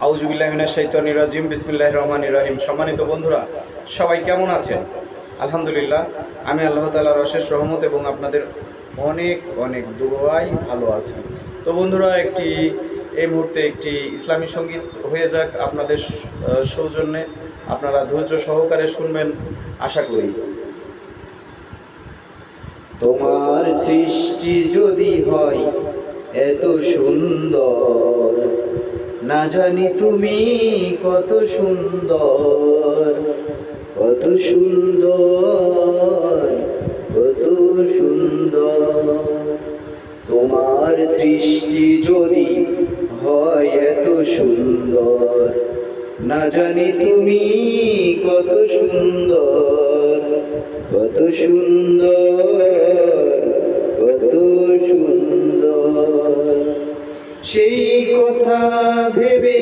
আউজুবিল্লাহিমিনাশ শাইতানির রাজিম, বিসমিল্লাহির রহমানির রহিম। সম্মানিত বন্ধুরা, সবাই কেমন আছেন? আলহামদুলিল্লাহ, আমি আল্লাহ তাআলার অশেষ রহমত এবং আপনাদের অনেক অনেক দোয়াই ভালো আছেন। তো বন্ধুরা, একটি, এই মুহূর্তে একটি ইসলামী সংগীত হয়ে যাক আপনাদের সৌজন্যে। আপনারা ধৈর্য সহকারে শুনবেন, আশা করি। তোমার সৃষ্টি যদি হয়, এত সুন্দর না জানি তুমি কত সুন্দর কত সুন্দর কত সুন্দর। তোমার সৃষ্টি যদি হয় এত সুন্দর, না জানি তুমি কত সুন্দর কত সুন্দর। সেই কথা ভেবে